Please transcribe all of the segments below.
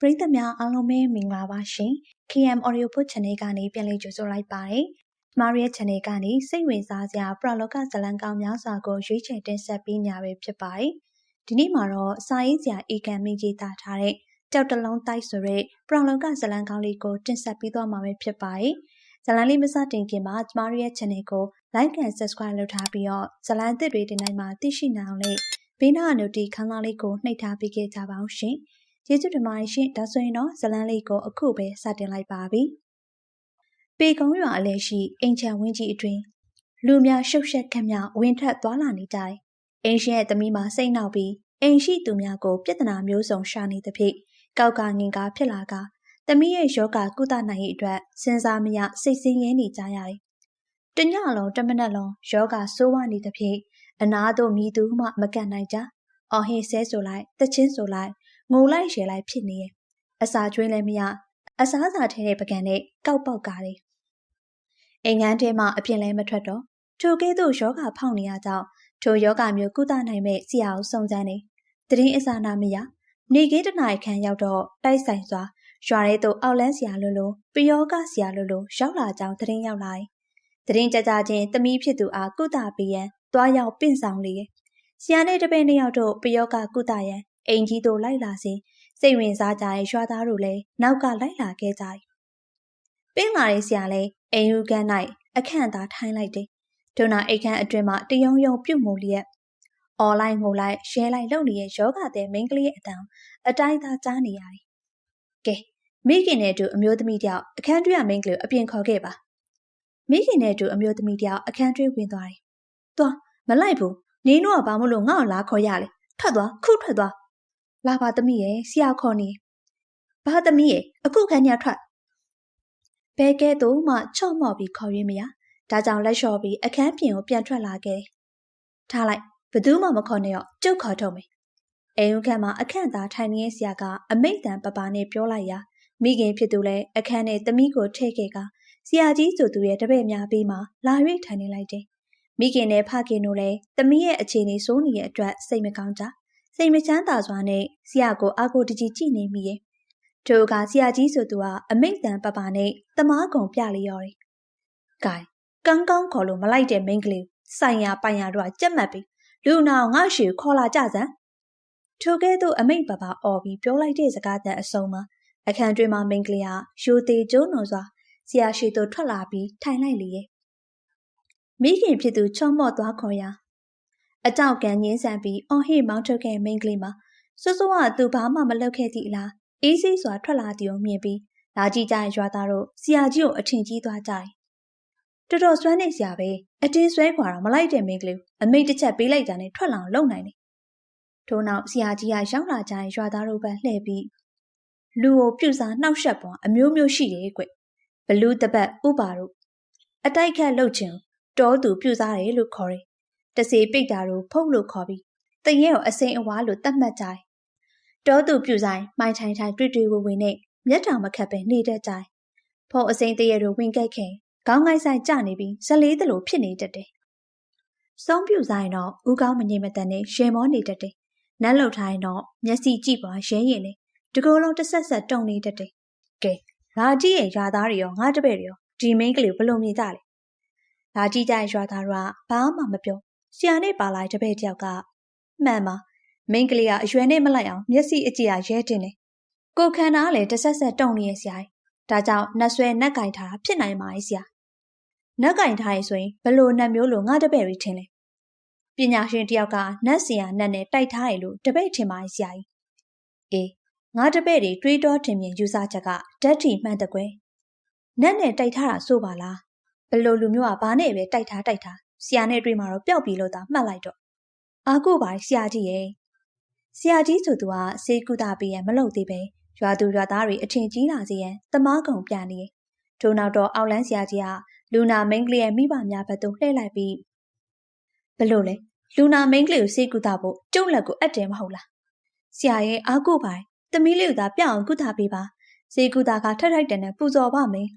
ပရိသတ်များအားလုံးပဲမင်္ဂလာပါရှင် KM Audio Book Channel ကနေပြန်လည်ကြိုဆိုလိုက်ပါတယ်။ကျမတို့ရဲ့ channel ကနေစိတ်ဝင်စားစရာပရလောကဇလံကောင်းများစွာကိုရွေးချယ်တင်ဆက်ပေးညာပဲဖြစ်ပါတယ်။ဒီနေ့မှာတော့စာရေးစရာအေကံမိကြီးတာထားတဲ့ကြောက်တလုံးတိုက်ဆိုတဲ့ပရလောကဇလံကောင်းလေးကိုတင်ဆက်ပေးသွားမှာပဲဖြစ်ပါတယ်။ဇလံလေးမစတင်ခင်မှာကျမတို့ရဲ့ channel ကို like and subscribe လုပ်ထားပြီးတော့ဇလံသစ်တွေတင်တိုင်းမှာသိရှိနိုင်အောင်လေးဘေးနားအနုတီခန်းသားလေးကိုနှိပ်ထားပေးခဲ့ကြပါအောင်ရှင်။ ကျေးဇူးတင်ပါတယ်ရှင်ဒါဆိုရင်တော့ဇလန်းလေးကိုအခုပဲစတင်လိုက်ပါပြီပေကုံးရွာအလဲရှိအိမ်ချံဝင်းကြီးအတွင်းလူများရှုပ်ရှက်ခက်များဝင်ထက်သွားလာနေကြတယ်အိမ်ရှင်ရဲ့သမီးမှာစိတ်နှောက်ပြီးအိမ်ရှိသူများကိုပြဿနာမျိုးစုံရှာနေသဖြင့်ကောက်ကငင်ကားဖြစ်လာကသမီးရဲ့ယောဂကုသနိုင်ရေးအတွက်စဉ်းစားမရစိတ်ဆင်းရဲနေကြရတယ်။တညလုံးတမနက်လုံးယောဂဆိုးဝါးနေသဖြင့်အနာတို့မြည်သူမှမကန်နိုင်ကြ။အော်ဟင်းဆဲဆိုလိုက်တချင်းဆိုလိုက် ငိုလိုက်ရှယ်လိုက်ဖြစ်နေရဲ့အစာကျွေးလည်းမရအစားစာထဲတဲ့ပကံနဲ့ကောက်ပေါက်ကားတယ်အိမ်ငန်းထဲမှာအပြင်လည်းမထွက်တော့ထိုကဲ့သို့ယောဂဖောက်နေရကြောင်းထိုယောဂမျိုးကုသနိုင်မဲ့ဆရာကိုစုံစမ်းနေတရင်အစာနာမရနေကင်းတနားခန်းရောက်တော့တိုက်ဆိုင်စွာရွာထဲသို့အောက်လန်းဆရာလိုလိုပယောဂဆရာလိုလိုရောက်လာကြောင်းတရင်ရောက်လာတယ်တရင်ကြကြချင်းသမီးဖြစ်သူအားကုသပေးရန်တွားရောက်ပင့်ဆောင်လေဆရာနဲ့တပည့်နှစ်ယောက်တို့ပယောဂကုသရန် အိမ်ကြီးတို့လိုက်လာစဉ်စိတ်ဝင်စားကြတဲ့ရွာသားတို့လည်းနောက်ကလိုက်လာခဲ့ကြတယ်။ပင်းလာတဲ့ဆရာလည်းအိမ်ယူကန်း၌အခန့်သားထိုင်းလိုက်တယ်။ဒုနာအိတ်ခမ်းအတွင်မှတယုံယုံပြုတ်မှုလျက်အွန်လိုင်းငိုလိုက်ရှဲလိုက်လုပ်နေတဲ့ယောဂတဲ့မိန်းကလေးအတန်အတိုင်းသားကြားနေရတယ်။ကဲမိခင်နဲ့တူအမျိုးသမီးတယောက်အခန်းတွင်းကမိန်းကလေးကိုအပြင်ခေါ်ခဲ့ပါ။မိခင်နဲ့တူအမျိုးသမီးတယောက်အခန်းတွင်းဝင်သွားတယ်။သွားမလိုက်ဘူး။နင်းတို့ကဘာမို့လို့ငါ့ကိုလာခေါ်ရလဲ။ထွက်သွားခုထွက်သွား လာပါသမီးရဲ့ဆရာခေါ်နေဘာသမီးရဲ့အခုခန်းညထွက်ဘဲကဲတော့မှချော့မော့ပြီးခေါ်ရင်းမရဒါကြောင့်လက်လျှော်ပြီးအခန်းပြင်ကိုပြန်ထွက်လာခဲ့ထားလိုက်ဘသူမှမခေါ်နဲ့တော့ကျုပ်ခေါ်ထုတ်မယ်အိမ်ဦးခန်းမှာအခန့်သားထိုင်နေတဲ့ဆရာကအမိတ်တန်ပပနဲ့ပြောလိုက်ရာမိခင်ဖြစ်သူလည်းအခန်းနဲ့သမီးကိုထည့်ခဲ့ကဆရာကြီးဆိုသူရဲ့တပည့်များပြီးမှလာ၍ထိုင်နေလိုက်တယ်မိခင်နဲ့ဖခင်တို့လည်းသမီးရဲ့အခြေအနေဆိုးနေတဲ့အတွက်စိတ်မကောင်းကြ စိတ်မချမ်းသာစွာနဲ့ဆရာကိုအာကိုတကြီးကြည့်နေမိရဲ့ထိုအခါဆရာကြီးဆိုသူကအမိတ်တန်ပပနဲ့တမားကုံပြလျော်တယ်။ဂိုင်ကန်းကောင်းခေါ်လို့မလိုက်တဲ့မိန်းကလေးဆိုင်ရာပိုင်ရာတို့ကကြက်မှတ်ပြီးလူနာငါ့ရှေခေါ်လာကြစမ်းထိုကဲ့သို့အမိတ်ပပအော်ပြီးပြောလိုက်တဲ့စကားတန်အစုံမှာအခန်းတွင်မှမိန်းကလေးဟာရိုသေးကျိုးနုံစွာဆရာရှိသို့ထွက်လာပြီးထိုင်လိုက်လေရဲ့မိခင်ဖြစ်သူချောမော့သွားခေါ်ရာ အတောက်ကန်ငင်းဆန်ပြီးအော်ဟစ်မောင်းထုတ်ခဲ့မိန်းကလေးမှာစွစွကသူဘာမှမလုပ်ခဲ့သည့်အလားအေးဆေးစွာထွက်လာသည်ကိုမြင်ပြီးလာကြည့်ကြရွာသားတို့ဆရာကြီးကိုအထင်ကြီးသွားကြတယ်။တော်တော်စွမ်းနေဆရာပဲအတင်းဆွဲခွာတော့မလိုက်တဲ့မိန်းကလေးအမိတ်တစ်ချက်ပေးလိုက်တာနဲ့ထွက်လာအောင်လုပ်နိုင်တယ်။ထို့နောက်ဆရာကြီးကရောက်လာကြတဲ့ရွာသားတို့ဘက်လှည့်ပြီးလူကိုပြုစားနှောက်ယှက်ပွားအမျိုးမျိုးရှိတယ်ကွ။ဘလူးတပတ်ဥပါတို့အတိုက်ခတ်လှုပ်ခြင်းတောသူပြုစားတယ်လို့ခေါ်တယ် တစေပိတ်တာတို့ဖုတ်လို့ခေါ်ပြီးတရဲကိုအစိမ်အဝါလို့တတ်မှတ်ကြတယ်။တောသူပြူဆိုင်မိုင်ထိုင်ထိုင်တွေ့တွေ့ဝဝနဲ့မျက်တောင်မခတ်ပဲနေတတ်ကြတယ်။ဖုတ်အစိမ်တရဲတို့ဝင်ကက်ခင်ခေါင်းငိုက်ဆိုင်ကြနေပြီးဇလေးတလို့ဖြစ်နေတတ်တယ်။ဆုံးပြူဆိုင်တော့ဦးကောင်းမငိမ့်မတန်နဲ့ရေမောနေတတ်တယ်။နတ်လှုပ်ထိုင်တော့မျက်စိကြည့်ပွားရဲရင်လေတကူလုံးတစ်ဆက်ဆက်တုံနေတတ်တယ်။ကဲငါကြည့်ရဲ့ရွာသားတွေရောငါတပည့်တွေရောဒီမင်းကလေးဘလို့မြင်ကြလဲ။လာကြည့်ကြရဲ့ရွာသားတို့ကဘာမှမပြော ဆရာနဲ့ပါလာတဲ့တပည့်တယောက်ကမှန်ပါမိန်းကလေးကအရွယ်နဲ့မလိုက်အောင်မျက်စိအကြည့်အရဲတင်တယ်ကိုခန္ဓာကလည်းတဆက်ဆက်တုံနေရဲ့ဆရာဒါကြောင့်နှဆွဲနှက်ကင်ထားတာဖြစ်နိုင်ပါရဲ့ဆရာနှက်ကင်ထားရဆိုရင်ဘလို့နှက်မျိုးလို့ငါတပည့်တွေထင်လဲပညာရှင်တယောက်ကနှက်စရာနှက်နဲ့တိုက်ထားရလို့တပည့်ထင်ပါရဲ့ဆရာကြီးအေးငါတပည့်တွေတွေးတောထင်မြင်ယူဆချက်ကဓာတ်ထီမှန်တဲ့ကွယ်နှက်နဲ့တိုက်ထားတာဆိုပါလားဘလို့လူမျိုးကဘာနဲ့ပဲတိုက်ထားတိုက်ထား ဆရာနဲ့တွေ့မှာတော့ပျောက်ပြီလို့သာမှတ်လိုက်တော့အားကိုပါဆရာကြီးရဲ့ဆရာကြီးဆိုသူကစေကုသပေးရန်မလုပ်သေးပဲရွာသူရွာသားတွေအထင်ကြီးလာစေရန်တမားကုံပြနေထို့နောက်တော့အောက်လန်းဆရာကြီးကလူနာမိန်းကလေးရဲ့မိဘများဘက်သို့လှည့်လိုက်ပြီးဘလို့လဲလူနာမိန်းကလေးကိုစေကုသဖို့ကျုပ်လက်ကိုအပ်တယ်မဟုတ်လားဆရာရဲ့အားကိုပါသမီးလေးကိုသာပြအောင်ကုသပေးပါစေကုသကထက်ထိုက်တန်နဲ့ပူဇော်ပါမယ်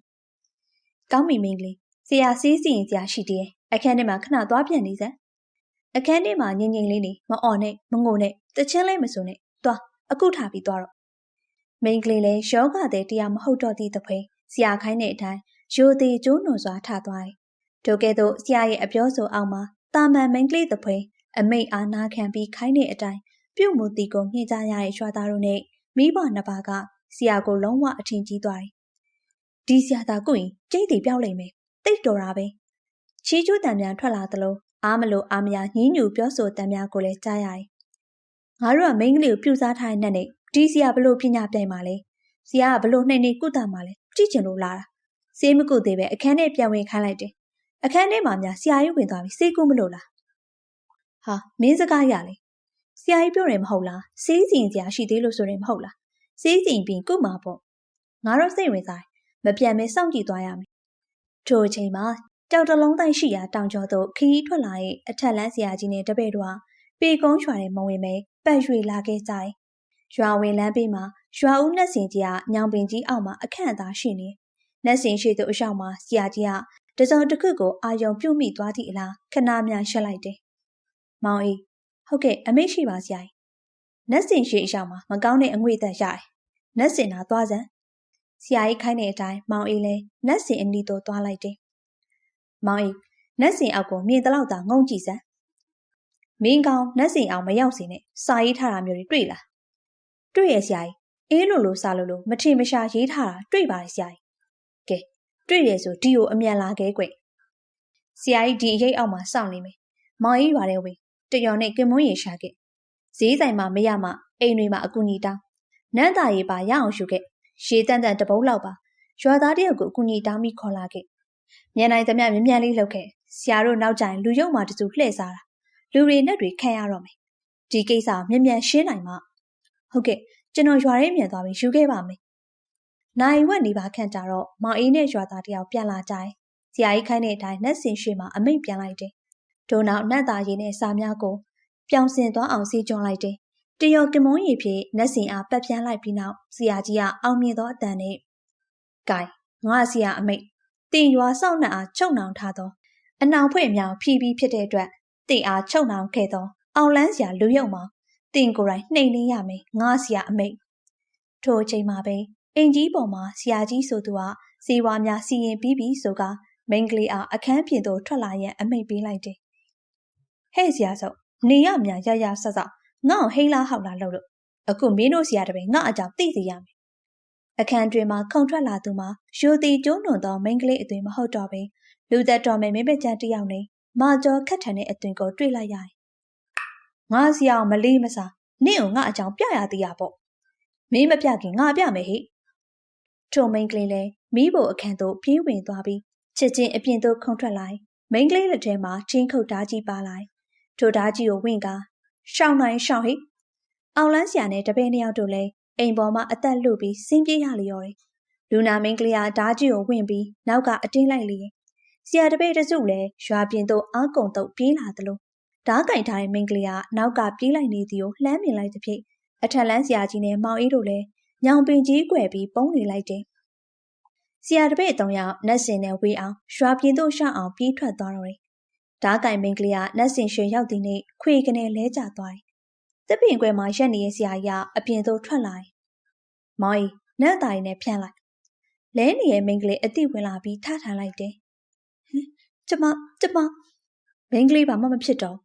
ကောင်းပြီမိန်းကလေးဆရာစီးစီရင်ဆရာရှိတယ် အခန်းထဲမှာခဏသွားပြန်နေစမ်းအခန်းထဲမှာငင်ငင်လေးနေမအော်နဲ့မငိုနဲ့တချင်းလေးမစုံနဲ့သွားအခုထားပြီးသွားတော့မိန်ကလေးလည်းယောဂတဲ့တရားမဟုတ်တော့သည့်တဖွေဆရာခိုင်းတဲ့အတိုင်းရိုသေးကျိုးနွန်စွာထသွားတယ်။ထိုကဲ့သို့ဆရာရဲ့အပြောဆိုအောက်မှာတာမန်မိန်ကလေးတဖွေအမိတ်အားနာခံပြီးခိုင်းတဲ့အတိုင်းပြုတ်မှုတီကိုညှိကြရတဲ့ရွာသားတို့နဲ့မိဘနှစ်ပါးကဆရာကိုလုံးဝအထင်ကြီးသွားတယ်။ဒီဆရာသားကိုရင်ကျိတ်တီပြောက်လိမ့်မယ်။တိတ်တော်တာပဲ။ ချီးကျူးတံပြန်ထွက်လာသလိုအားမလို့အားမရညင်းညူပြောဆိုတံများကိုလည်းကြားရတယ်။ငါတို့ကမိန်းကလေးကိုပြူစားထားတဲ့နဲ့နဲ့ဒီဆရာဘလို့ပညာပြိုင်ပါလဲ။ဆရာကဘလို့နှိမ့်နေကုသမှာလဲကြည့်ချင်လို့လာတာ။စေးမကုသေးပဲအခန်းထဲပြန်ဝင်ခိုင်းလိုက်တယ်။အခန်းထဲမှာများဆရာကြီးဝင်သွားပြီးစေးကုမလို့လား။ဟာမင်းစကားရလေ။ဆရာကြီးပြောတယ်မဟုတ်လား။စေးစီရင်ဆရာရှိသေးလို့ဆိုရင်မဟုတ်လား။စေးစီရင်ပြီးကုမှာပေါ့။ငါတို့စိတ်ဝင်စားမပြန်မဲစောင့်ကြည့်သွားရမယ်။ထိုအချိန်မှာ ကြောက်တလုံးတိုင်းရှိရာတောင်ကျော်သို့ခရီးထွက်လာတဲ့အထက်လန်းဆရာကြီးနဲ့တပည့်တို့ဟာပေကုန်းရွာတဲ့မဝင်မဲပတ်ရွေလာခဲ့ကြတယ်။ရွာဝင်လမ်းဘေးမှာရွာဦးနှက်စင်ကြီးကညောင်ပင်ကြီးအောက်မှာအခန့်အသားရှိနေ။နှက်စင်ရှိသူအရောက်မှာဆရာကြီးကတစုံတစ်ခုကိုအာယုံပြုတ်မိသွားသည့်အလားခဏမြန်ရှက်လိုက်တယ်။မောင်အေးဟုတ်ကဲ့အမိတ်ရှိပါဆရာကြီး။နှက်စင်ရှိအရောက်မှာမကောင်းတဲ့အငွေ့သက်ရတယ်။နှက်စင်သာသွားစမ်းဆရာကြီးခိုင်းတဲ့အတိုင်းမောင်အေးလည်းနှက်စင်အနီးသို့သွားလိုက်တယ်။ မောင်အေးနတ်စင်အောက်ကိုမြင်တလောက်သာငုံကြည့်စမ်းမင်းကောင်နတ်စင်အောင်မရောက်စီနဲ့စာရေးထားတာမျိုးတွေတွေ့လားတွေ့ရဆရာကြီးအေးလို့လို့စာလို့လို့မထင်မရှာရေးထားတာတွေ့ပါတယ်ဆရာကြီးကဲတွေ့ရဆိုဒီကိုအမြန်လာခဲ့ကွဆရာကြီးဒီအရေးအောက်မှာစောင့်နေမယ်မောင်ကြီးရွာတဲ့ဝင်တယော်နဲ့ကင်မွန်းရေရှာခဲ့ဈေးဆိုင်မှာမရမှအိမ်တွေမှာအကူညီတောင်းနန်းသားရေးပါရအောင်ရှုခဲ့ရှေးတန်တန်တပုတ်လောက်ပါရွာသားတယောက်ကိုအကူညီတောင်းပြီးခေါ်လာခဲ့ မြန်နိုင်သမျှမြ мян လေးလှုပ်ခဲ့ဆရာတို့နောက်ကျရင်လူယုံမှတစုလှည့်စားတာလူတွေနဲ့တွေခံရတော့မယ်ဒီကိစ္စမြ мян ရှင်းနိုင်မှဟုတ်ကဲ့ကျွန်တော်ရွာထဲမြန်သွားပြီးယူခဲ့ပါမယ်နိုင်ဝက်နေပါခန့်ကြတော့မောင်အေးနဲ့ရွာသားတယောက်ပြန်လာကြတယ်ဆရာကြီးခိုင်းတဲ့အတိုင်းနှက်စင်ရွှေမှာအမိတ်ပြန်လိုက်တယ်ဒို့နောက်နှက်သားရည်နဲ့စာများကိုပြောင်းစင်သွားအောင်စီကျွန်းလိုက်တယ်တယောကမွန်ရီဖြစ်နှက်စင်အားပတ်ပြန်လိုက်ပြီးနောက်ဆရာကြီးကအောင်မြင်သောအတန်နဲ့ဂိုင်ငါဆရာအမိတ် တင်ရွာဆောက်နှံအားချုပ်နှောင်ထားသောအနောင်ဖွဲ့မြောင်ဖြီးပြီးဖြစ်တဲ့အတွက်တင်အားချုပ်နှောင်ခဲ့သော အောင်လန်းစရာလူရုံမှာတင်ကိုယ်တိုင်နှိမ်လင်းရမယ်ငါဆရာအမိတ်ထိုအချိန်မှာပဲအင်ကြီးပေါ်မှာဆရာကြီးဆိုသူကဇေဝါများစီရင်ပြီးပြီဆိုကမိန်ကလေးအားအခန်းပြင်သို့ထွက်လာရန်အမိတ်ပေးလိုက်တယ်ဟဲ့ဆရာဆော့နေရမြရရဆက်ဆော့ငါ့ကိုဟိန်းလားဟောက်လားလို့လို့အခုမင်းတို့ဆရာတပည့်ငါအကြောင်းသိစေရမယ် အခန်းတွင်မှခုံထွက်လာသူမှာရိုတီကျိုးနွန်သောမိန်းကလေးအသွင်မဟုတ်တော့ပင်လူသက်တော်မယ်မင်းပဲချန်တယောက်နဲ့မာကျော်ခတ်ထန်တဲ့အသွင်ကိုတွေ့လိုက်ရတယ်။ငါစီအောင်မလေးမစားနင့်ကိုငါအကြောင်းပြရသေးရပေါ့။မင်းမပြခင်ငါပြမယ်ဟိ။ထိုမိန်းကလေးလည်းမိဖို့အခန်းသို့ပြေးဝင်သွားပြီးချစ်ချင်းအပြင်သို့ခုံထွက်လိုက်မိန်းကလေးလက်ထဲမှာချင်းခုတ်ဓာကြီးပါလိုက်ထိုဓာကြီးကိုဝင်ကရှောင်းနိုင်ရှောင်းဟိအောင်လန်းဆရာနဲ့တပည့်နှစ်ယောက်တို့လည်း အိမ်ပေါ်မှာအသက်လွတ်ပြီးဆင်းပြေးရလျော်တယ်။လူနာမင်းကလေးကဓာကြီးကိုဝင်ပြီးနောက်ကအတင်းလိုက်လေ။ဆရာတပည့်တစုလည်းရွာပြင်သို့အာကုံတုပ်ပြေးလာသလိုဓာကင်ထားတဲ့မင်းကလေးကနောက်ကပြေးလိုက်နေသည်ကိုလှမ်းမြင်လိုက်သဖြင့်အထက်လန်းဆရာကြီးနဲ့မောင်အေးတို့လည်းညောင်ပင်ကြီးကွယ်ပြီးပုံနေလိုက်တယ်။ဆရာတပည့်သုံးယောက်နတ်စင်နဲ့ဝေးအောင်ရွာပြင်သို့ရှောက်အောင်ပြေးထွက်သွားတော့တယ်။ဓာကင်မင်းကလေးကနတ်စင်ရွှေရောက်တဲ့နေ့ခွေကနေလဲကျသွားတယ်။သပင်ကွယ်မှာရက်နေတဲ့ဆရာကြီးကအပြင်သို့ထွက်လာတယ် မောင်ကြီးနတ်သားရီနဲ့ဖြန့်လိုက်လဲနေရဲ့မိန်းကလေးအတိဝင်လာပြီးထထားလိုက်တယ်ဟင်ကျမကျမမိန်းကလေးဘာမှမဖြစ်တော့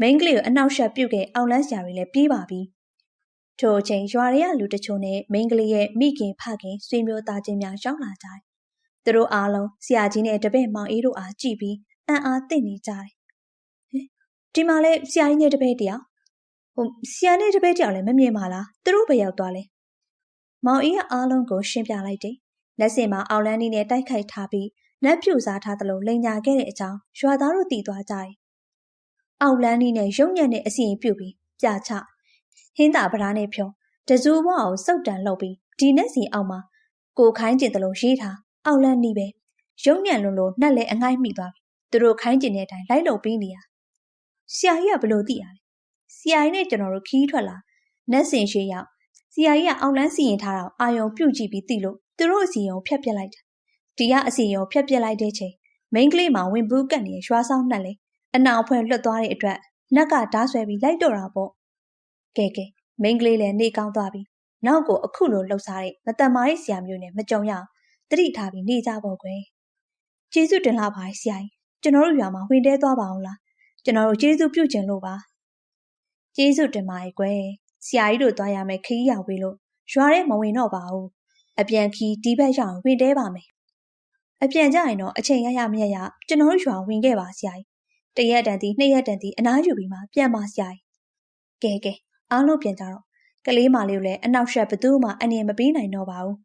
မိန်းကလေးကိုအနောက်ရှက်ပြုတ်ခဲ့အောင်လန်းစရာတွေလည်းပြေးပါပြီထိုအချိန်ရွာရဲလူတချို့နဲ့မိန်းကလေးရဲ့မိခင်ဖခင်ဆွေမျိုးသားချင်းများရောက်လာကြတယ်သူတို့အားလုံးဆရာကြီးနဲ့တပည့်မောင်အေးတို့အားကြည့်ပြီးအံ့အားသင့်နေကြတယ်ဟင်ဒီမှာလဲဆရာကြီးနဲ့တပည့်တယောက်ဟိုဆရာနဲ့တပည့်တယောက်လည်းမမြင်ပါလားသူတို့ဘယ်ရောက်သွားလဲ မောင်အေးကအားလုံးကိုရှင်းပြလိုက်တယ်။လက်စင်မှာအောင်လန်းနီးနဲ့တိုက်ခိုက်ထားပြီးနတ်ပြူစားထားသလိုလိန်ညာခဲ့တဲ့အကြောင်းရွာသားတို့သိသွားကြတယ်။အောင်လန်းနီးနဲ့ရုံညံ့တဲ့အစီရင်ပြုတ်ပြီးပြချဟင်းသာဗရာနဲ့ဖြောတဇူဘွားကိုစုတ်တန်လုပ်ပြီးဒီနက်စီအောက်မှာကိုခိုင်းကျင်သလိုရေးထားအောင်လန်းနီးပဲရုံညံ့လွန်လို့နှက်လဲအငိုက်မိသွားပြီ။သူတို့ခိုင်းကျင်တဲ့အတိုင်းလိုက်လုပ်ပြီးနေရ။ဆရာကြီးကဘလို့သိရလဲ။ဆရာကြီးနဲ့ကျွန်တော်တို့ခီးထွက်လာနတ်စင်ရှိရောက်။ စီယာကြီးကအောင်လန်းစီရင်ထားတာအာယုံပြုတ်ကြည့်ပြီးသိလို့သူတို့အစီယုံဖြတ်ပြစ်လိုက်တာ။ဒီကအစီယုံဖြတ်ပြစ်လိုက်တဲ့ချိန်မိန်းကလေးမှာဝင်ဘူးကတ်နေရွှာဆောင်နှက်လေအနာအဖွဲ့လွတ်သွားတဲ့အတွက်နက်ကဓာဆွဲပြီးလိုက်တော့တာပေါ့။ကဲကဲမိန်းကလေးလည်းနေကောင်းသွားပြီနောက်ကိုအခုလိုလှုပ်ရှားတဲ့မတန်မာရေးဆရာမျိုးနဲ့မကြုံရအောင်တတိထားပြီးနေကြပေါ့ကွယ်ကျေးဇူးတင်လာပါတယ်ဆရာကြီးကျွန်တော်တို့ရွာမှာဝင်တဲသွားပါအောင်လားကျွန်တော်တို့ကျေးဇူးပြုကျင်လို့ပါကျေးဇူးတင်ပါရဲ့ကွယ် ဆရာကြီးတို့သွားရမယ်ခီးရဝေးလို့ရွာထဲမဝင်တော့ပါဘူးအပြန်ခီးဒီဘက်ရောက်ဝင်တဲပါမယ်အပြန်ကြရင်တော့အချိန်ရရမရရကျွန်တော်တို့ရွာဝင်ခဲ့ပါဆရာကြီးတရက်တန်တီနှစ်ရက်တန်တီအနားယူပြီးမှပြန်ပါဆရာကြီးကဲကဲအားလုံးပြန်ကြတော့ကလေးမလေးကိုလည်းအနောက်ရှက်ဘသူမှအနေမပေးနိုင်တော့ပါဘူး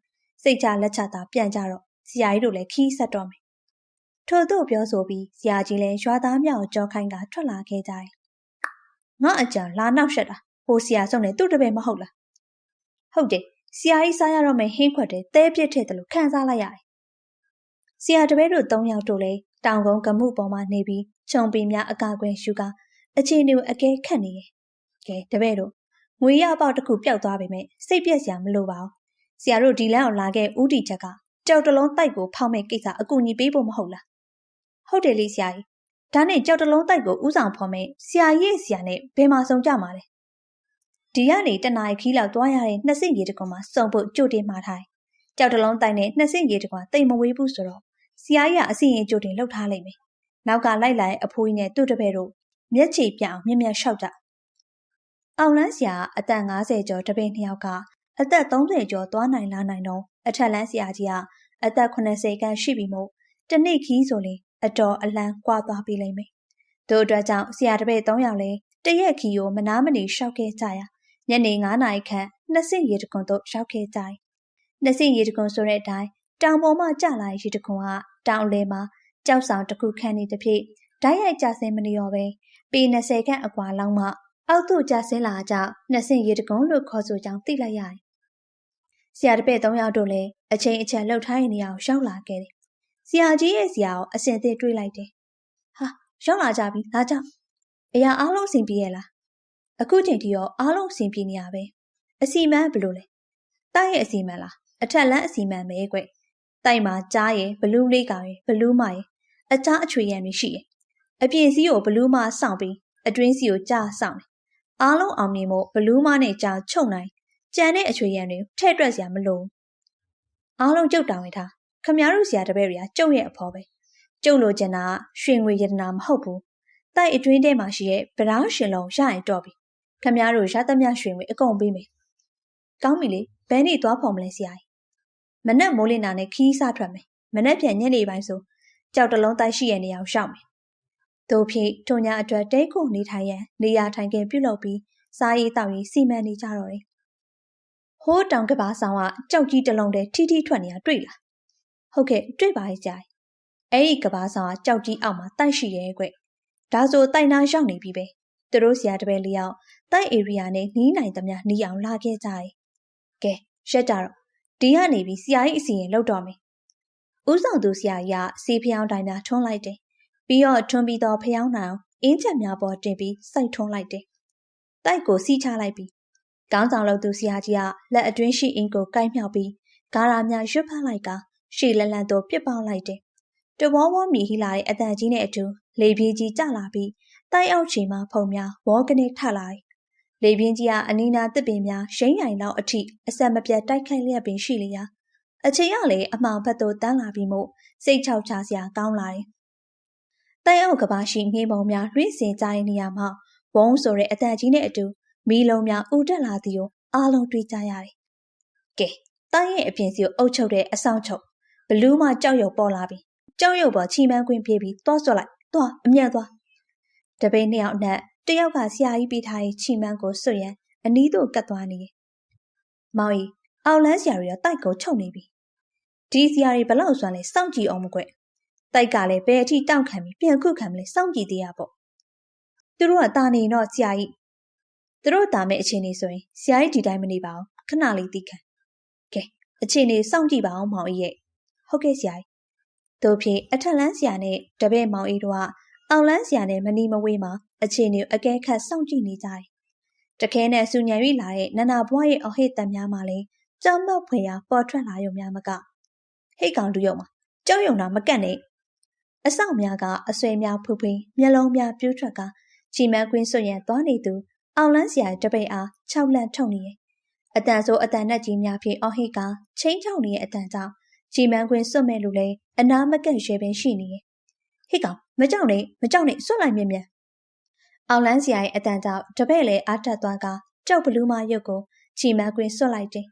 စိတ်ချလက်ချတာပြန်ကြတော့ဆရာကြီးတို့လည်းခီးဆက်တော့မယ်ထို့သို့ပြောဆိုပြီးဆရာကြီးလည်းရွာသားမြောက်ကြောခိုင်းကထွက်လာခဲ့ကြတယ်ငါအကြံလာနောက်ရှက်တာ ဟိုဆရာဆုံးနေသူ့တပည့်မဟုတ်လားဟုတ်တယ်ဆရာကြီးစားရတော့မယ်ဟင်းခွက်တဲ့သဲပြစ်ထည့်တယ်လို့ခံစားလိုက်ရတယ်ဆရာတပည့်တို့၃ယောက်တို့လည်းတောင်ကုန်းကမှုပေါ်မှာနေပြီးခြုံပင်များအကာအကွယ်ယူကာအခြေအနေကိုအကဲခတ်နေရဲ့ကဲတပည့်တို့ငွေရပေါက်တစ်ခုပျောက်သွားပေမဲ့စိတ်ပြက်စရာမလိုပါဘူးဆရာတို့ဒီလမ်းအောင်လာခဲ့ဦးတီချက်ကကြောက်တလုံးတိုက်ကိုဖောက်မဲ့ကိစ္စအကူအညီပေးဖို့မဟုတ်လားဟုတ်တယ်လေဆရာကြီးဒါနဲ့ကြောက်တလုံးတိုက်ကိုဥဆောင်ဖော်မဲ့ဆရာကြီးဆရာနဲ့ဘယ်မှာဆုံကြမှာလဲ ဒီကနေတနားခီးလောက်သွားရတဲ့နှစ်စင်ကြီးတကွန်မှာစုံဖို့ကြိုတင်မှာထားကြောက်တလုံးတိုက်နဲ့နှစ်စင်ကြီးတကွန်တိတ်မဝေးဘူးဆိုတော့ဆရာကြီးကအစီရင်ကြိုတင်လှုပ်ထားလိုက်မယ်နောက်ကလိုက်လာတဲ့အဖိုးကြီးနဲ့သူ့တပည့်တို့မျက်ခြေပြအောင်မြက်မြက်လျှောက်ကြအောင်လန်းဆရာအသက်50ကျော်တပည့်နှစ်ယောက်ကအသက်30ကျော်သွားနိုင်လာနိုင်တော့အထက်လန်းဆရာကြီးကအသက်80ခန့်ရှိပြီမို့တနေ့ခီးဆိုရင်အတော်အလံကွာသွားပြီလိမ့်မယ်။တို့အတွက်ကြောင့်ဆရာတပည့်၃ယောက်လည်းတရက်ခီကိုမနာမနေရှောက်ခဲ့ကြရ ညနေ9နာရီခန့်နှစ်ဆင့်ရေတကွန်တို့ရောက်ခဲ့ကြ။နှစ်ဆင့်ရေတကွန်ဆိုတဲ့အတိုင်းတောင်ပေါ်မှကျလာတဲ့ရေတကွန်ကတောင်လေမှာကြောက်ဆောင်တစ်ခုခန့်နေတစ်ဖြစ်ဓာတ်ရိုက်ကျဆင်းမနေရောပဲပေ20ခန့်အကွာလောက်မှအောက်သို့ကျဆင်းလာကြနှစ်ဆင့်ရေတကွန်လို့ခေါ်ဆိုကြောင်းသိလိုက်ရတယ်။ဆရာတပည့်၃ယောက်တို့လည်းအချိန်အချက်လှုပ်ထားတဲ့နေရာကိုရောက်လာခဲ့တယ်။ဆရာကြီးရဲ့ဆရာကိုအစင်သစ်တွေးလိုက်တယ်။ဟာရောက်လာကြပြီဒါကြောင့်အရာအားလုံးအဆင်ပြေရဲ့လား။ အခုချိန်ထိရောအားလုံးအဆင်ပြေနေရပဲ။အစီမံဘလို့လဲ။တိုက်ရဲ့အစီမံလား။အထက်လန်းအစီမံပဲကွ။တိုက်မှာကြားရဲ့ဘလူးလေးကရယ်ဘလူးမရဲ့အချားအချွေရံတွေရှိရဲ့။အပြင်စီးကိုဘလူးမစောင့်ပြီးအတွင်းစီကိုကြားစောင့်တယ်။အားလုံးအောင်မြင်ဖို့ဘလူးမနဲ့ကြားချုပ်နိုင်ကြံတဲ့အချွေရံတွေထည့်တွက်စရာမလိုဘူး။အားလုံးကြုတ်တောင်းရထားခမရတို့ဆရာတပည့်တွေကကျုပ်ရဲ့အဖော်ပဲကျုပ်လိုချင်တာရွှေငွေယတနာမဟုတ်ဘူးတိုက်အတွင်းထဲမှာရှိရဲ့ဗရာရှင်လုံးရရင်တော့ပြီ ခမရတို့ရသမျှရွှေငွေအကုန်ပေးမယ်ကောင်းပြီလေဘယ်နေ့သွားဖော်မလဲဆရာကြီးမနက်မိုးလင်းတာနဲ့ခီးစားထွက်မယ်မနက်ပြန်ညနေပိုင်းဆိုကြောက်တလုံးတိုက်ရှိရဲ့နေရာကိုရှောက်မယ်တို့ဖြစ်ထုံညာအတွက်တဲခုနေထိုင်ရန်နေရာထိုင်ခင်းပြုလုပ်ပြီးစားရေးတောက်ရေးစီမံနေကြတော့တယ်ဟိုးတောင်ကဘာဆောင်ကကြောက်ကြီးတလုံးတည်းထီထီထွက်နေတာတွေ့လားဟုတ်ကဲ့တွေ့ပါရဲ့ကြာအဲ့ဒီကဘာဆောင်ကကြောက်ကြီးအောက်မှာတိုက်ရှိရဲ့ကွဒါဆိုတိုက်နာရောက်နေပြီပဲ သူတို့ဆရာတပည့်လေးယောက်တိုက်ဧရိယာနဲ့နီးနိုင်သမျှနီးအောင်လာခဲ့ကြတယ်ကဲရက်ကြတော့ဒီကနေပြီးဆရာကြီးအစီရင်လောက်တော့မယ်ဦးဆောင်သူဆရာကြီးကစီဖျောင်းတိုင်းများထွန်းလိုက်တယ်ပြီးတော့ထွန်းပြီးတော့ဖျောင်းနိုင်အင်းချက်များပေါ်တင်ပြီးစိုက်ထွန်းလိုက်တယ်တိုက်ကိုစီးချလိုက်ပြီးကောင်းဆောင်လုပ်သူဆရာကြီးကလက်အတွင်းရှိအင်းကိုကိုက်မြောက်ပြီးဂါရာများရွတ်ဖတ်လိုက်ကရှေ့လလန်တော့ပြစ်ပေါက်လိုက်တယ်။တဝေါဝေါမြည်ဟိလာတဲ့အတန်ကြီးနဲ့အတူလေပြေးကြီးကျလာပြီး တိုက်အောက်ချိန်မှာဖုံများဝေါကနေထလာတယ်။လေပြင်းကြီးကအနီးနားတစ်ပင်များရိမ့်ရိုင်လောက်အထိအဆက်မပြတ်တိုက်ခိုက်လျက်ပင်ရှိလျာအချိန်ကလည်းအမှောင်ဘက်သို့တန်းလာပြီးမို့စိတ်ချောက်ချစရာကောင်းလာတယ်။တိုက်အောက်ကဘာရှိငေးမုံများလွှင့်စင်ကြတဲ့နေရာမှာဝုန်းဆိုတဲ့အတန်ကြီးနဲ့အတူမီးလုံးများဥတက်လာသည်ကိုအားလုံးတွေ့ကြရတယ်။ကဲတိုင်းရဲ့အပြင်စီကိုအုပ်ချုပ်တဲ့အဆောင်ချုပ်ဘလူးမှကြောက်ရွံ့ပေါ်လာပြီကြောက်ရွံ့ပေါ်ချီမန်းခွင့်ပြေးပြီးသွားစွတ်လိုက်သွားအမြတ်သွား တပိနှစ်ယောက်နဲ့တယောက်ကဆရာကြီးပေးထားတဲ့ချီမန်းကိုစွတ်ရန်အနီးသို့ကတ်သွားနေတယ်မောင်ကြီးအောက်လန်းဆရာတွေကတိုက်ကိုချုပ်နေပြီဒီဆရာတွေဘလောက်စွမ်းလဲစောင့်ကြည့်အောင်မကွတိုက်ကလည်းဘယ်အထိတောင့်ခံပြီးပြန်ခုခံမလဲစောင့်ကြည့်သေးရပေါ့သူတို့ကတာနေတော့ဆရာကြီးသူတို့တာမဲ့အချိန်လေးဆိုရင်ဆရာကြီးဒီတိုင်းမနေပါဘူးခဏလေးသိခံကဲအချိန်လေးစောင့်ကြည့်ပါအောင်မောင်ကြီးရဲ့ဟုတ်ကဲ့ဆရာကြီးတို့ဖြင့်အထက်လန်းဆရာနဲ့တပည့်မောင်အေးတို့က အောက်လန်းဆရာနဲ့မနီမဝေးမှာအခြေအနေအကဲခတ်စောင့်ကြည့်နေကြတယ်တခဲနဲ့စူညံ၍လာတဲ့နန္နာဘွားရဲ့အဟိတ်တန်များမှလည်းကြောက်မောက်ဖွယ်ရာပေါ်ထွက်လာရုံများမကဟိတ်ကောင်တူရုံမှာကြောက်ရုံတာမကန့်နဲ့အဆောင်များကအဆွေများဖူဖင်းမျက်လုံးများပြူးထွက်ကချီမန်းကွင်းစွရန်သွားနေသူအောင်လန်းဆရာတပိတ်အား၆လန့်ထုံနေရဲ့အတန်ဆိုအတန်နဲ့ကြီးများဖြင့်အော်ဟစ်ကချင်းချောင်းနေတဲ့အတန်ကြောင့်ကြည်မန်းခွင်စွတ်မဲ့လူလည်းအနာမကန့်ရွှဲပင်ရှိနေရဲ့ ဟစ်ကောင်မကြောက်နဲ့မကြောက်နဲ့စွတ်လိုက်မြင်မြန်အောင်လန်းစရာရဲ့အတန်ကြောင့်တပည့်လည်းအားတက်သွားကကြောက်ဘလူးမရုပ်ကိုချီမန်းခွင်စွတ်လိုက်တယ်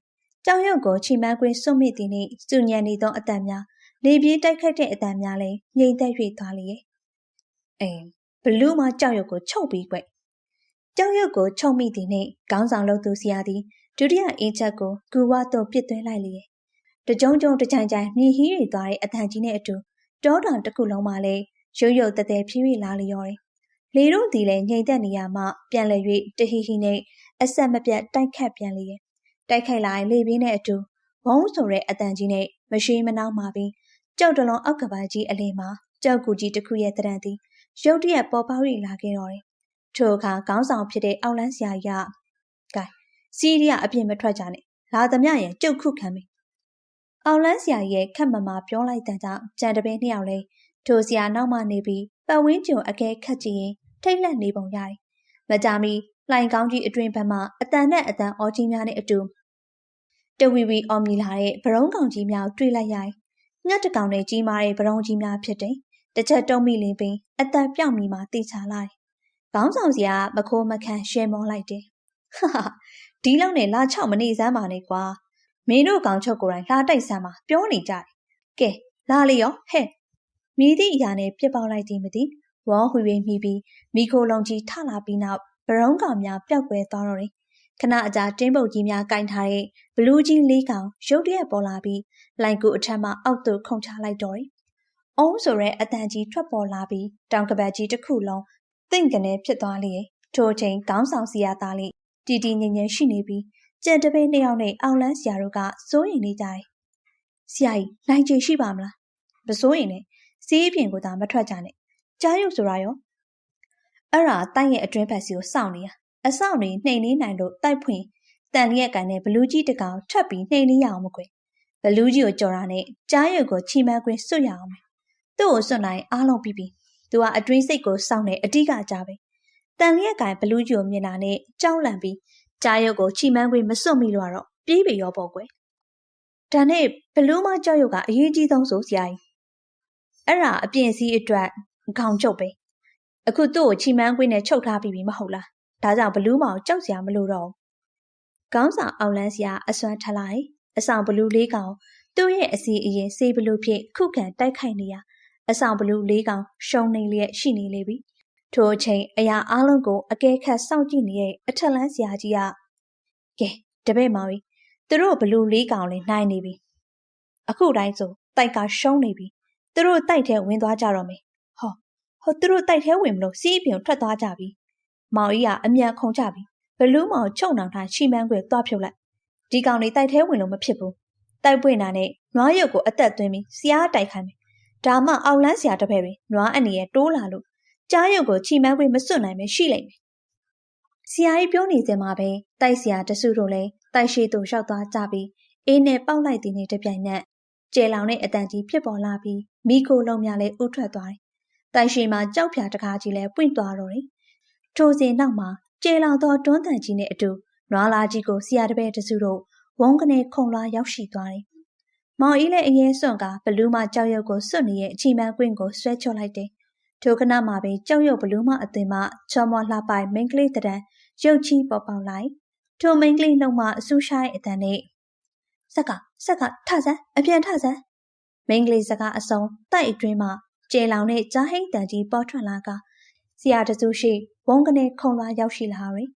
ကြောင်ရုပ်ကိုချီမန်းခွင်စွတ်မိသည်နှင့်စူညံနေသောအတန်များလေပြေးတိုက်ခိုက်တဲ့အတန်များလည်းငြိမ်သက်၍သွားလျက်အိမ်ဘလူးမကြောက်ရုပ်ကိုချုပ်ပြီးကွကြောက်ရုပ်ကိုချုပ်မိသည်နှင့်ခေါင်းဆောင်လုပ်သူစီယာသည်ဒုတိယအင်းချက်ကိုကူဝါသို့ပစ်သွင်းလိုက်လျက်တကြုံကြုံတကြိုင်ကြိုင်မြည်ဟီးတွေသွားတဲ့အတန်ကြီးနဲ့အတူ တောတောင်တစ်ခုလုံးမှာလည်းရုပ်ရုပ်တသည်ဖြည်းဖြည်းလာလျော်တယ်။လေတို့သည်လည်းငြိမ်သက်နေရမှပြန်လည်၍တဟီဟီနဲ့အဆက်မပြတ်တိုက်ခတ်ပြန်လျက်တိုက်ခိုက်လာလေပြင်းနဲ့အတူဝုန်းဆိုတဲ့အတန်ကြီးနဲ့မရှိမနှောင်းမှပြီးကြောက်တလုံးအောက်ကပါကြီးအလင်းမှာကြောက်ကူကြီးတစ်ခုရဲ့တရံသည်ရုတ်တရက်ပေါ်ပေါက်၍လာခဲ့တော့တယ်။ထိုအခါခေါင်းဆောင်ဖြစ်တဲ့အောက်လန်းဆရာကြီးကဂိုင်စီးရီးယားအပြစ်မထွက်ကြနဲ့လာသမျှရင်ကြုတ်ခုခံမယ် အောင်လန်းဆရာရဲ့ခက်မမာပြောလိုက်တဲ့ကြောင့်ကြံတပင်းနှစ်ယောက်လဲထိုဆရာနောက်မှနေပြီးပတ်ဝန်းကျင်အကဲခတ်ကြည့်ရင်ထိတ်လန့်နေပုံရတယ်။မကြမီလှိုင်ကောင်းကြီးအတွင်ဘက်မှအတန်နဲ့အတန်အောကြီးများနဲ့အတူတဝီဝီအော်မြည်လာတဲ့ဗရုံးကောင်ကြီးများတွေ့လိုက်ရတယ်။ငှက်တကောင်နဲ့ကြီးမားတဲ့ဗရုံးကြီးများဖြစ်တယ်။တစ်ချက်တုံးမိလင်းပင်အတန်ပြောက်မိမှတိချလာတယ်။ခေါင်းဆောင်စရာမခိုးမခန့်ရှဲမောလိုက်တယ်။ဟာဒီလောက်နဲ့လာချောက်မနေစမ်းပါနဲ့ကွာ မင်းတို့ကောင်ချုပ်ကိုယ်တိုင်လာတိုက်ဆမ်းမှာပြောနေကြတယ်။ကဲလာလေရောဟဲ့မိသည့်အရာနဲ့ပြစ်ပေါက်လိုက်သည်မသိဝေါဟွေမိပြီးမိခိုလုံးကြီးထလာပြီးနောက်ဗရုံးကောင်များပျောက်ကွယ်သွားတော့တယ်။ခဏအကြာတင်းပုတ်ကြီးများကင်ထားတဲ့ဘလူးကြီးလေးကောင်ရုတ်တရက်ပေါ်လာပြီးလိုင်ကူအထက်မှအောက်သို့ခုန်ချလိုက်တော့တယ်။အုံးဆိုတဲ့အတန်ကြီးထွက်ပေါ်လာပြီးတောင်ကပတ်ကြီးတစ်ခုလုံးသင့်ကနေဖြစ်သွားလေ။ထိုအချိန်ခေါင်းဆောင်စီရသားလေးတီတီငင်ငင်ရှိနေပြီး ကြံတပည့်နှစ်ယောက်နဲ့အောင်လန်းဆရာတို့ကစိုးရိမ်နေကြတယ်။ဆရာကြီးနိုင်ချေရှိပါမလား။မစိုးရင်နဲ့စီးပြင်ကိုသာမထွက်ကြနဲ့။ကြားရုပ်ဆိုတာရောအဲ့ဒါတိုက်ရဲ့အတွင်းဘက်စီကိုစောင့်နေရ။အဆောင်တွေနှိမ်နေနိုင်လို့တိုက်ဖွင့်တန်လျက်ကန်နဲ့ဘလူးကြီးတကောင်ထပ်ပြီးနှိမ်နေရအောင်မကွယ်။ဘလူးကြီးကိုကြော်တာနဲ့ကြားရုပ်ကိုချီမန်းကွင်းစွတ်ရအောင်မယ်။သူ့ကိုစွတ်နိုင်အားလုံးပြီးပြီ။သူကအတွင်းစိတ်ကိုစောင့်နေအတိကကြပဲ။တန်လျက်ကန်ဘလူးကြီးကိုမြင်တာနဲ့ကြောက်လန့်ပြီး ကြားရုပ်ကိုချီမန်းခွေမစွတ်မိလို့တော့ပြေးပေရောပေါ့ကွယ်။ဒါနဲ့ဘလူးမကြောက်ရုပ်ကအရေးကြီးဆုံးဆိုဆရာကြီး။အဲ့ဒါအပြင်စည်းအတွက်ခေါင်းချုပ်ပဲ။အခုသူ့ကိုချီမန်းခွေနဲ့ချုပ်ထားပြီးပြီမဟုတ်လား။ဒါကြောင့်ဘလူးမောင်ကြောက်စရာမလိုတော့ဘူး။ခေါင်းဆောင်အောင်လန်းစရာအစွမ်းထလိုက်အဆောင်ဘလူးလေးကောင်သူ့ရဲ့အစီအရင်စေးဘလူးဖြစ်ခုခံတိုက်ခိုက်နေရအဆောင်ဘလူးလေးကောင်ရှုံနေလျက်ရှိနေလေပြီ။ ထိုအချိန်အရာအလုံးကိုအကဲခတ်စောင့်ကြည့်နေတဲ့အထက်လန်းဆရာကြီးကကဲတပည့်မောင်ကြီးသူတို့ဘလူလေးကောင်လေးနိုင်နေပြီအခုတိုင်းဆိုတိုက်ကရှုံးနေပြီသူတို့တိုက်ထဲဝင်သွားကြတော့မယ်ဟောဟောသူတို့တိုက်ထဲဝင်မလို့စီးပြင်ထွက်သွားကြပြီမောင်ကြီးကအမြန်ခုန်ကြပြီဘလူးမောင်ချုံနှောင်ထားချီမန်းခွေသွားဖြုတ်လိုက်ဒီကောင်လေးတိုက်ထဲဝင်လို့မဖြစ်ဘူးတိုက်ပွင့်တာနဲ့နွားရုပ်ကိုအသက်သွင်းပြီးဆရာတိုက်ခိုင်းမယ်ဒါမှအောက်လန်းဆရာတပည့်တွေနွားအနေနဲ့တိုးလာလို့ ကြားရုပ်ကိုချီမန်းခွေမစွတ်နိုင်ပဲရှိလိမ့်မယ်။ဆရာကြီးပြောနေစမှာပဲတိုက်ဆရာတစုတို့လည်းတိုက်ရှိသူရောက်သွားကြပြီးအေးနဲ့ပေါက်လိုက်တဲ့နေ့တပြိုင်နက်ကျဲလောင်တဲ့အတန်ကြီးဖြစ်ပေါ်လာပြီးမိခိုလုံးများလည်းဥထွက်သွားတယ်။တိုက်ရှိမှာကြောက်ဖြာတကားကြီးလည်းပွင့်သွားတော့တယ်။ထိုစဉ်နောက်မှာကျဲလောင်သောတွန်းတန်ကြီးနဲ့အတူနွားလာကြီးကိုဆရာတပည့်တစုတို့ဝုန်းကနေခုံလာရောက်ရှိသွားတယ်။မောင်အေးလည်းအရင်စွန့်ကဘလူးမကြောက်ရွံ့ကိုစွတ်နေရဲ့အချီမန်းကွင်းကိုဆွဲချော့လိုက်တယ် ထိုခဏမှာပင်ကြောက်ရွံ့ဘလူးမအသင်မှချော်မော်လှပိုင်မိန်းကလေးတရံရုတ်ချီပေါ်ပေါက်လိုက်ထိုမိန်းကလေးနှုတ်မှအဆူရှိုင်းအတန်နဲ့ဆက်ကဆက်ကထဆန်းအပြန်ထဆန်းမိန်းကလေးစကားအစုံတိုက်အတွင်းမှကျေလောင်နဲ့ကြားဟိတ်တန်ကြီးပေါ်ထွက်လာကဆရာတစုရှိဝုန်းကနေခုံလာရောက်ရှိလာတယ်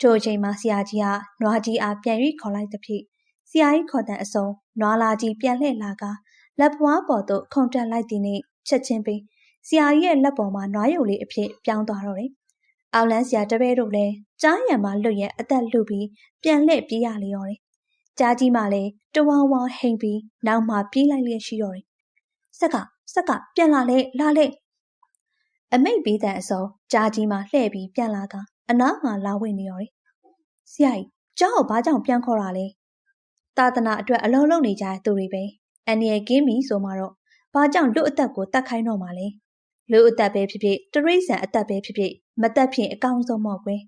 ထိုအချိန်မှာဆရာကြီးကနွားကြီးအားပြန်၍ခေါ်လိုက်သဖြင့်ဆရာကြီးခေါ်တဲ့အစုံနွားလာကြီးပြန်လှည့်လာကလက်ပွားပေါ်သို့ခုန်တက်လိုက်သည်နှင့်ချက်ချင်းပင် ဆရာကြီးရဲ့လက်ပေါ်မှာနွားရုပ်လေးအဖြစ်ပြောင်းသွားတော့တယ်။အောက်လန်းဆရာတပည့်တို့လည်းကြားရံမှာလွတ်ရဲ့အသက်လူပြီးပြန်လှည့်ပြေးရလေရောတယ်။ကြားကြီးမှလည်းတဝဝဟိန်ပြီးနောက်မှပြေးလိုက်လျက်ရှိတော့တယ်။ဆက်ကဆက်ကပြန်လာလေလာလေအမိတ်ပေးတဲ့အစုံကြားကြီးမှလှည့်ပြီးပြန်လာကအနားမှာလာဝင်နေရောတယ်။ဆရာကြီးကျောင်းကိုဘာကြောင့်ပြန်ခေါ်တာလဲ။သာသနာအတွက်အလုံးလုံးနေကြတဲ့သူတွေပဲ။အန်နီရဲ့ကင်းမီဆိုမှတော့ဘာကြောင့်လွတ်အသက်ကိုတတ်ခိုင်းတော့မှလဲ။ လူအသက်ပဲဖြစ်ဖြစ်တရိษံအသက်ပဲဖြစ်ဖြစ်မသက်ဖြင့်အကောင်းဆုံးမော့ကွယ်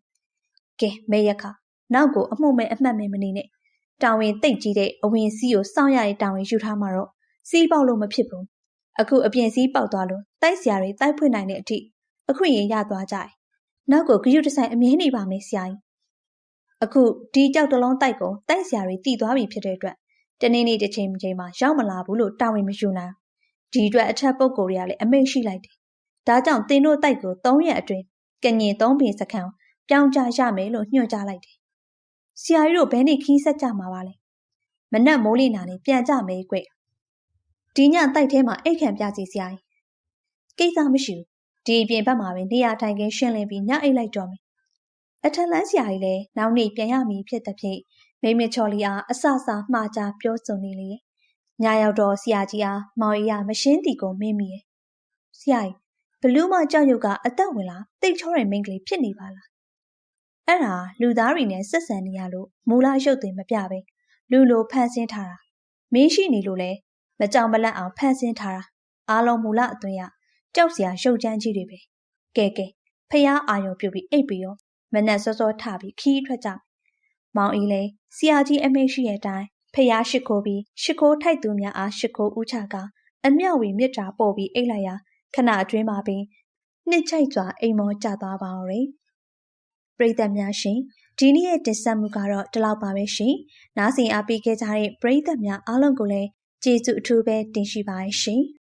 ကဲမဲရခနောက်ကိုအမှုမဲ့အမှတ်မဲ့မနေနဲ့တာဝန်သိပ်ကြီးတဲ့အဝင်စီးကိုစောင့်ရတဲ့တာဝန်ယူထားမှာတော့စီးပေါက်လို့မဖြစ်ဘူးအခုအပြင်စီးပေါက်သွားလို့တိုက်ဆရာတွေတိုက်ဖွင့်နိုင်တဲ့အထိအခွင့်အရေးရသွားကြတယ်နောက်ကိုဂရုတဆိုင်အမြင်နေပါမယ်ဆရာကြီးအခုဒီကြောက်တလုံးတိုက်ကိုတိုက်ဆရာတွေတည်သွားပြီဖြစ်တဲ့အတွက်တနေ့နေ့တစ်ချိန်ချိန်မှာရောက်မလာဘူးလို့တာဝန်မယူနိုင်ဒီအတွက်အထက်ပုဂ္ဂိုလ်တွေကလည်းအမိန့်ရှိလိုက်တယ် ဒါကြောင့်သင်တို့တိုက်ကို၃ရက်အတွင်းကညင်၃ပင်စခန်းပြောင်းကြရမယ်လို့ညွှန်ကြားလိုက်တယ်ဆရာကြီးတို့ဘယ်နေ့ခီးဆက်ကြမှာပါလဲမနက်မိုးလင်းတာနဲ့ပြန်ကြမယ်ကွဒီညတိုက်ထဲမှာအိတ်ခံပြစီဆရာကြီးကိစ္စမရှိဘူးဒီအပြင်ဘက်မှာပဲနေရာထိုင်ခင်းရှင်းလင်းပြီးညအိတ်လိုက်တော့မယ်အထက်လန်းဆရာကြီးလည်းနောက်နေ့ပြန်ရမည်ဖြစ်တဲ့ဖြင့်မိမချော်လီအားအဆအဆမှားကြပြောဆိုနေလေညရောက်တော့ဆရာကြီးအားမောင်ရီရမရှင်းတီကိုမင်းမိရဲ့ဆရာကြီး ဘလူးမကြောက်ရွံ့ကအသက်ဝင်လာတိတ်ချောတဲ့မိန်းကလေးဖြစ်နေပါလားအဲ့ဒါလူသားတွေနဲ့ဆက်ဆံနေရလို့မူလရုပ်သွင်းမပြပဲလူလိုဖန်ဆင်းထားတာမင်းရှိနေလို့လဲမကြောင်မလန့်အောင်ဖန်ဆင်းထားတာအားလုံးမူလအသွင်ရကြောက်စရာရုပ်ချမ်းကြီးတွေပဲကဲကဲဖះအာယုံပြုတ်ပြီးအိပ်ပြီးရောမနက်စောစောထပြီးခီးထွက်ကြမောင်အီလည်းဆရာကြီးအမိတ်ရှိတဲ့အတိုင်းဖះရှိခိုးပြီးရှိခိုးထိုက်သူများအားရှိခိုးဥချကအမြောက်ဝီမြစ်တာပို့ပြီးအိတ်လိုက်ရာ ခဏအတွင်းမှာပင်နှစ်ချိုက်စွာအိမ်မောကျသွားပါတော့တယ်ပရိသတ်များရှင်ဒီနေ့ရဲ့တင်ဆက်မှုကတော့ဒီလောက်ပါပဲရှင်။နားဆင်အားပေးခဲ့ကြတဲ့ပရိသတ်များအားလုံးကိုလည်းကျေးဇူးအထူးပဲတင်ရှိပါရှင်။